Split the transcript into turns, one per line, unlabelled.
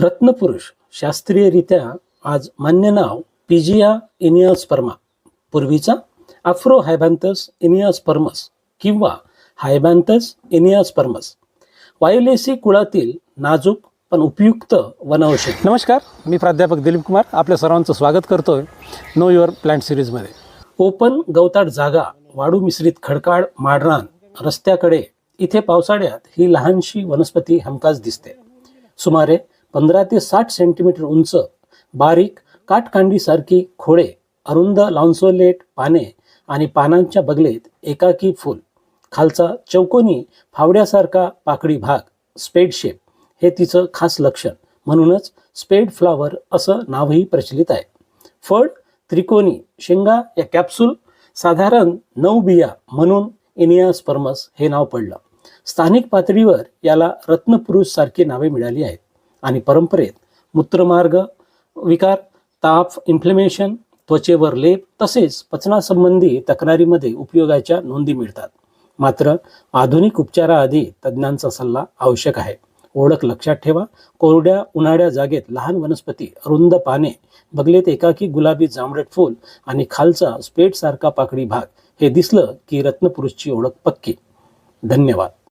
रत्नपुरुष शास्त्रीयरित्या आज मान्य नाव पिजिया इनियस्पर्मा पूर्वीचा आफ्रो हायबॅन्थस इनियस्पर्मस किंवा हायबॅन्थस इनियस्पर्मस वायोलेसी कुळातील नाजूक पण उपयुक्त वनौषधी.
नमस्कार मी प्राध्यापक दिलीप कुमार. आपल्या सर्वांचं स्वागत करतोय नो युअर प्लांट सिरीजमध्ये
ओपन गवताळ जागा वाळू मिश्रित खडकाळ माडरान रस्त्याकडे. इथे पावसाळ्यात ही लहानशी वनस्पती हमखास दिसते. सुमारे पंधरा ते साठ सेंटीमीटर उंच बारीक काटकांडीसारखी खोडे अरुंद लान्सोलेट पाने आणि पानांच्या बगलेत एकाकी फूल. खालचा चौकोनी फावड्यासारखा पाकळी भाग स्पेड शेप हे तिचं खास लक्षण. म्हणूनच स्पेड फ्लावर असं नावही प्रचलित आहे. फळ त्रिकोणी शेंगा या कॅप्सूल साधारण नऊ बिया म्हणून इनियास्पर्मस हे नाव पडलं. स्थानिक पातळीवर याला रत्नपुरुषसारखी नावे मिळाली आहेत. आणि परंपरेत मूत्रमार्ग विकार ताप इन्फ्लेमेशन त्वचेवर लेप तसेच पचनासंबंधी तक्रारीमध्ये उपयोगाच्या नोंदी मिळतात. मात्र आधुनिक उपचाराआधी तज्ज्ञांचा सल्ला आवश्यक आहे. ओळख लक्षात ठेवा. कोरड्या उन्हाळ्या जागेत लहान वनस्पती अरुंद पाने बगलेत एकाकी गुलाबी जांभळट फूल आणि खालचा स्पेट सारखा पाकळी भाग हे दिसलं की रत्नपुरुषची ओळख पक्की. धन्यवाद.